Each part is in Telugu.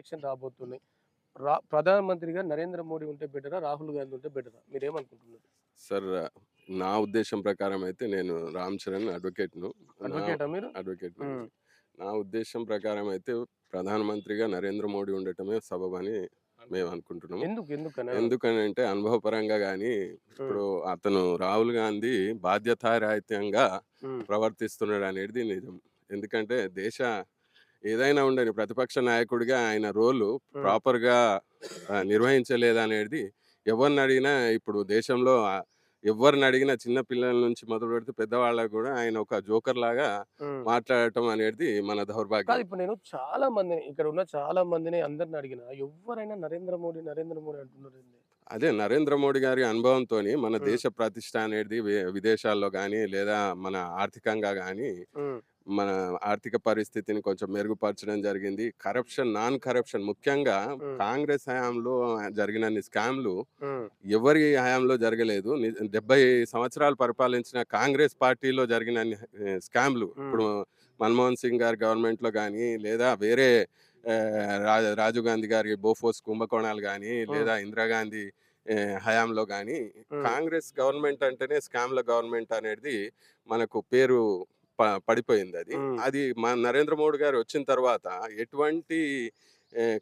ఎలక్షన్ రాబోతున్నాయి. రా ప్రధానమంత్రిగా నరేంద్ర మోడీ ఉంటే బెటరా రాహుల్ గాంధీ ఉంటే బెటరా? మీరేమనుకుంటున్నారు? సార్ నా ఉద్దేశం ప్రకారం అయితే నేను రామ్ చరణ్ అడ్వకేట్ను. అడ్వకేటా మీరు? అడ్వకేట్ మ్మ్. నా ఉద్దేశం ప్రకారం అయితే ప్రధానమంత్రిగా నరేంద్ర మోడీ ఉండటమే సబబని మేము అనుకుంటున్నాము. ఎందుకు? ఎందుకని? అంటే అనుభవపరంగా కానీ ఇప్పుడు అతను రాహుల్ గాంధీ బాధ్యతారాహిత్యంగా ప్రవర్తిస్తున్నాడు అనేది నిజం. ఎందుకంటే దేశ ఏదైనా ఉండని ప్రతిపక్ష నాయకుడిగా ఆయన రోలు ప్రాపర్గా నిర్వహించలేదనేది ఎవరిని అడిగినా ఇప్పుడు దేశంలో ఎవరిని అడిగినా చిన్న పిల్లల నుంచి మొదలు పెడితే పెద్దవాళ్ళకు కూడా ఆయన ఒక జోకర్ లాగా. మాట్లాడటం అనేది మన దౌర్భాగ్యం ఇప్పుడు నేను చాలా మంది ఇక్కడ ఉన్న చాలా మందిని అందరిని అడిగిన ఎవరైనా నరేంద్ర మోడీ నరేంద్ర మోడీ అంటున్నారు? అదే నరేంద్ర మోడీ గారి అనుభవంతో మన. దేశ ప్రతిష్ట అనేది విదేశాల్లో కానీ లేదా మన ఆర్థికంగా కానీ మన ఆర్థిక పరిస్థితిని కొంచెం మెరుగుపరచడం జరిగింది. కరప్షన్ నాన్ కరప్షన్ ముఖ్యంగా. కాంగ్రెస్ హయాంలో జరిగినన్ని స్కామ్లు ఎవరి హయాంలో జరగలేదు. డెబ్బై సంవత్సరాలు పరిపాలించిన కాంగ్రెస్ పార్టీలో జరిగిన స్కామ్లు. ఇప్పుడు మన్మోహన్ సింగ్ గారి గవర్నమెంట్లో కానీ లేదా వేరే రాజీవ్ గాంధీ గారి బోఫోస్ కుంభకోణాలు కానీ లేదా ఇందిరాగాంధీ హయాంలో కానీ. కాంగ్రెస్ గవర్నమెంట్ అంటేనే స్కామ్ల గవర్నమెంట్ అనేది మనకు పేరు పడిపోయింది అది. అది మన నరేంద్ర మోడీ గారు వచ్చిన తర్వాత ఎటువంటి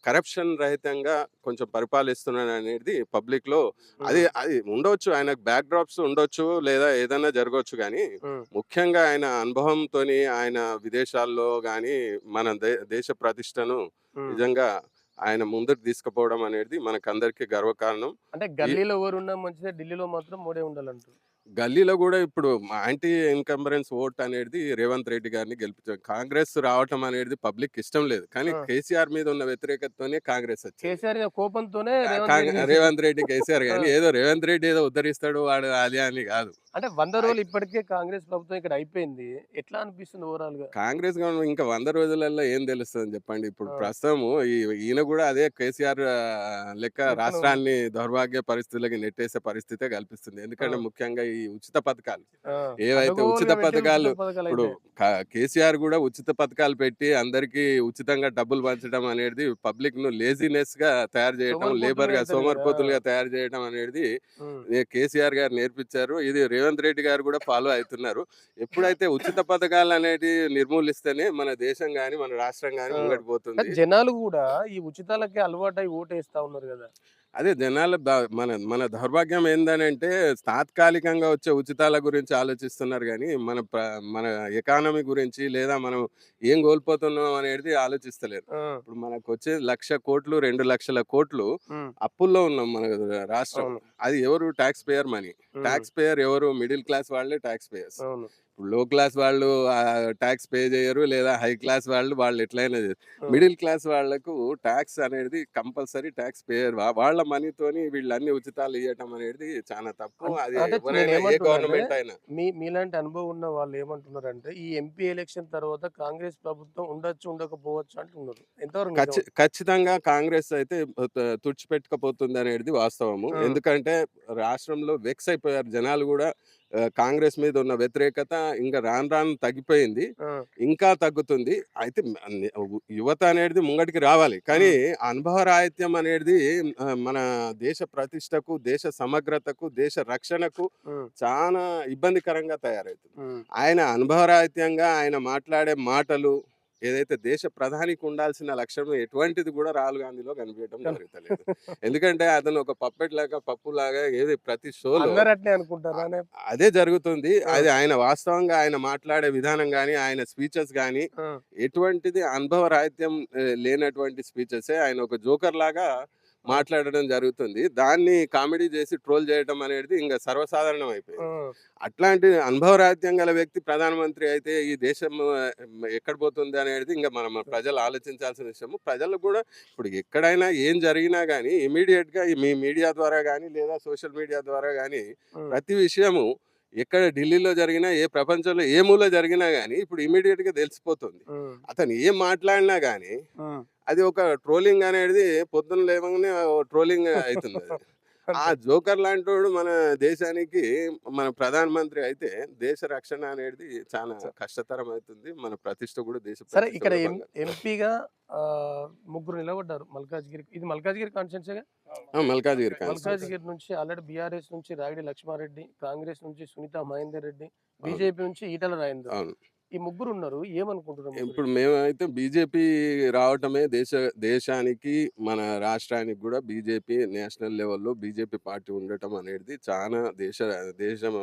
కరప్షన్ రహితంగా కొంచెం పరిపాలిస్తున్నాడు అనేది పబ్లిక్లో అది అది ఉండొచ్చు. ఆయనకు బ్యాక్ డ్రాప్స్ ఉండొచ్చు లేదా ఏదైనా జరగవచ్చు కానీ ముఖ్యంగా ఆయన అనుభవంతో ఆయన విదేశాల్లో కానీ మన దే- దేశ ప్రతిష్టను. నిజంగా ఆయన ముందుకు తీసుకుపోవడం అనేది మనకందరికీ గర్వకారణం. అంటే గల్లీలో ఎవరున్నా మంచిదే ఢిల్లీలో మాత్రం మోడీ ఉండాలంటారు. గల్లీలో కూడా ఇప్పుడు యాంటీ ఇన్కంబరెన్స్ ఓట్ అనేది రేవంత్ రెడ్డి గారిని గెలిపించారు కాంగ్రెస్ రావటం అనేది పబ్లిక్ ఇష్టం లేదు. కానీ. కేసీఆర్ మీద ఉన్న వ్యతిరేకతతోనే కాంగ్రెస్ వచ్చింది. కోపంతోనే రేవంత్ రెడ్డి కేసీఆర్ కానీ. ఏదో రేవంత్ రెడ్డి ఏదో ఉద్ధరిస్తాడు వాడు అది అని కాదు. అంటే వంద రోజులు ఇప్పటికే కాంగ్రెస్ ప్రభుత్వం ఇక్కడ అయిపోయింది. ఎట్లా అనిపిస్తుంది ఓవరాల్గా కాంగ్రెస్ గవర్నమెంట్ ఇంకా వంద రోజులలో ఏం తెలుస్తుంది చెప్పండి. ఇప్పుడు. ప్రస్తుతం ఈయన కూడా అదే కేసీఆర్ లెక్క రాష్ట్రాన్ని దౌర్భాగ్య పరిస్థితులకి నెట్టేసే పరిస్థితే కల్పిస్తుంది. ఎందుకంటే. ముఖ్యంగా ఈ ఉచిత పథకాలు. ఏవైతే ఉచిత పథకాలు ఇప్పుడు కేసీఆర్ కూడా ఉచిత పథకాలు పెట్టి అందరికి ఉచితంగా డబ్బులు పంచడం అనేది పబ్లిక్ను లేజినెస్గా తయారు చేయడం లేబర్గా. సోమరిపోతులుగా తయారు చేయడం అనేది కేసీఆర్ గారు నేర్పించారు. ఇది రేవంత్ రెడ్డి గారు కూడా ఫాలో అవుతున్నారు. ఎప్పుడైతే ఉచిత పథకాలు అనేది నిర్మూలిస్తేనే మన దేశం గాని మన రాష్ట్రం గాని కానీ జనాలు కూడా ఈ ఉచితాలకి అలవాటై ఓటేస్తా ఉన్నారు కదా అదే జనాల మన మన దౌర్భాగ్యం ఏందనంటే తాత్కాలికంగా వచ్చే ఉచితాల గురించి ఆలోచిస్తున్నారు కానీ మన మన ఎకానమీ గురించి లేదా మనం ఏం కోల్పోతున్నాం అనేది ఆలోచిస్తలేరు. ఇప్పుడు మనకు వచ్చే లక్ష కోట్లు రెండు లక్షల కోట్లు అప్పుల్లో ఉన్నాం మన రాష్ట్రం. అది ఎవరు? Tax payer money. Tax payer ఎవరు? మిడిల్ క్లాస్ వాళ్ళే ట్యాక్స్ పేయర్స్. ఇప్పుడు లో క్లాస్ వాళ్ళు ట్యాక్స్ పే చేయరు లేదా హై క్లాస్ వాళ్ళు వాళ్ళు ఎట్లయినా ఉమ్. మిడిల్ క్లాస్ వాళ్ళకు ట్యాక్స్ అనేది కంపల్సరీ ట్యాక్స్ పేయర్ వాళ్ళ మనీతోని వీళ్ళన్ని ఉచితాలు ఇవ్వటం అనేది చాలా తప్పు. అంటే- అది అంటే గవర్నమెంట్ అయినా. మీ మీలాంటి అనుభవం ఉన్న వాళ్ళు ఏమంటున్నారంటే ఈ ఎంపీ ఎలక్షన్ తర్వాత కాంగ్రెస్ ప్రభుత్వం ఉండొచ్చు ఉండకపోవచ్చు అంటున్నారు. ఎంతవరకు ఖచ్చితంగా కాంగ్రెస్ అయితే తుడిచిపెట్టకపోతుంది అనేది వాస్తవము. ఎందుకంటే రాష్ట్రంలో వెక్స్ అయిపోయారు జనాలు కూడా. కాంగ్రెస్ మీద ఉన్న వ్యతిరేకత ఇంకా రాను రాను తగ్గిపోయింది. ఇంకా తగ్గుతుంది. అయితే యువత అనేది ముంగటికి రావాలి. కానీ అనుభవ రాహిత్యం అనేది మన దేశ ప్రతిష్టకు దేశ సమగ్రతకు దేశ రక్షణకు చాలా ఇబ్బందికరంగా తయారవుతుంది. ఆయన అనుభవరాహిత్యంగా ఆయన మాట్లాడే మాటలు ఏదైతే దేశ ప్రధానికి ఉండాల్సిన లక్ష్యం ఎటువంటిది కూడా రాహుల్ గాంధీలో కనిపించడం జరుగుతలేదు. ఎందుకంటే అతను ఒక పప్పెట్ లాగా పప్పు లాగా ఏది ప్రతి షోలో అదే జరుగుతుంది. అది ఆయన వాస్తవంగా ఆయన మాట్లాడే విధానం కానీ ఆయన స్పీచెస్ ఆ, ఎటువంటిది అనుభవ రాహిత్యం లేనటువంటి స్పీచెస్ ఆయన ఒక జోకర్ లాగా మాట్లాడడం జరుగుతుంది. దాన్ని కామెడీ చేసి ట్రోల్ చేయడం అనేది ఇంకా సర్వసాధారణం అయిపోయింది. అట్లాంటి అనుభవరాహిత్యం గల వ్యక్తి ప్రధానమంత్రి అయితే ఈ దేశం ఎక్కడ పోతుంది అనేది ఇంకా మనం ప్రజలు ఆలోచించాల్సిన విషయము. ప్రజలు కూడా ఇప్పుడు ఎక్కడైనా ఏం జరిగినా కానీ ఇమీడియట్గా ఈ మీ మీడియా ద్వారా కానీ లేదా సోషల్ మీడియా ద్వారా కానీ ప్రతి విషయము ఎక్కడ ఢిల్లీలో జరిగినా ఏ ప్రపంచంలో ఏ మూల జరిగినా కానీ ఇప్పుడు ఇమీడియట్గా తెలిసిపోతుంది అతను ఏం మాట్లాడినా కానీ ఉమ్, అది ఒక ట్రోలింగ్ అనేది పొద్దున్న లేవగానే ట్రోలింగ్ అవుతుంది. ఆ జోకర్ లాంటోడు మన దేశానికి మన ప్రధానమంత్రి అయితే దేశ రక్షణ అనేది చాలా కష్టతరం అవుతుంది. మన ప్రతిష్ట కూడా దేశ సరే ఇక్కడ. ఎంపీగా ముగ్గురు నిలబడ్డారు మల్కాజ్గిరి. ఇది మల్కాజ్గిరి కాన్స్టిట్యున్సీగా మల్కాజ్గిరి. మల్కాజ్గిరి నుంచి ఆల్రెడీ బీఆర్ఎస్ నుంచి రాగిడి లక్ష్మారెడ్డి కాంగ్రెస్ నుంచి సునీత మహేందర్ రెడ్డి బీజేపీ నుంచి ఈటల రాజేందర్. అవును. ఈ ముగ్గురు ఉన్నారు ఏమనుకుంటున్నారు? ఇప్పుడు మేమైతే బీజేపీ రావటమే దేశ దేశానికి మన రాష్ట్రానికి కూడా బీజేపీ నేషనల్ లెవెల్లో బీజేపీ పార్టీ ఉండటం అనేది చాలా దేశ దేశం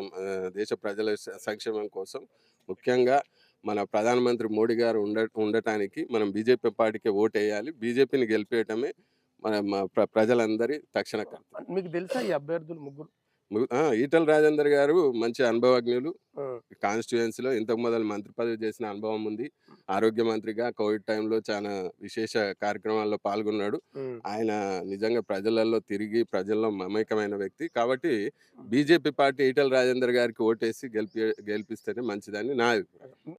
దేశ ప్రజల సంక్షేమం కోసం ముఖ్యంగా మన ప్రధానమంత్రి మోడీ గారు ఉండ ఉండటానికి మనం బీజేపీ పార్టీకి ఓటు వేయాలి బీజేపీని గెలిపేయటమే మన ప్ర- ప్రజలందరి తక్షణ. మీకు తెలుసా ఈ అభ్యర్థులు ముగ్గురు ఈటల రాజేందర్ గారు మంచి అనుభవజ్ఞులు. కాన్స్టిట్యుయెన్సీలో ఇంతకు మొదలు మంత్రి పదవి చేసిన అనుభవం ఉంది. ఆరోగ్య మంత్రిగా కోవిడ్ టైంలో చాలా విశేష కార్యక్రమాల్లో పాల్గొన్నాడు. ఆయన నిజంగా ప్రజలలో తిరిగి ప్రజల్లో మమేకమైన వ్యక్తి. కాబట్టి బీజేపీ పార్టీ ఈటల రాజేందర్ గారికి ఓటేసి గెలిపి గెలిపిస్తేనే మంచిదని నా అభిప్రాయం.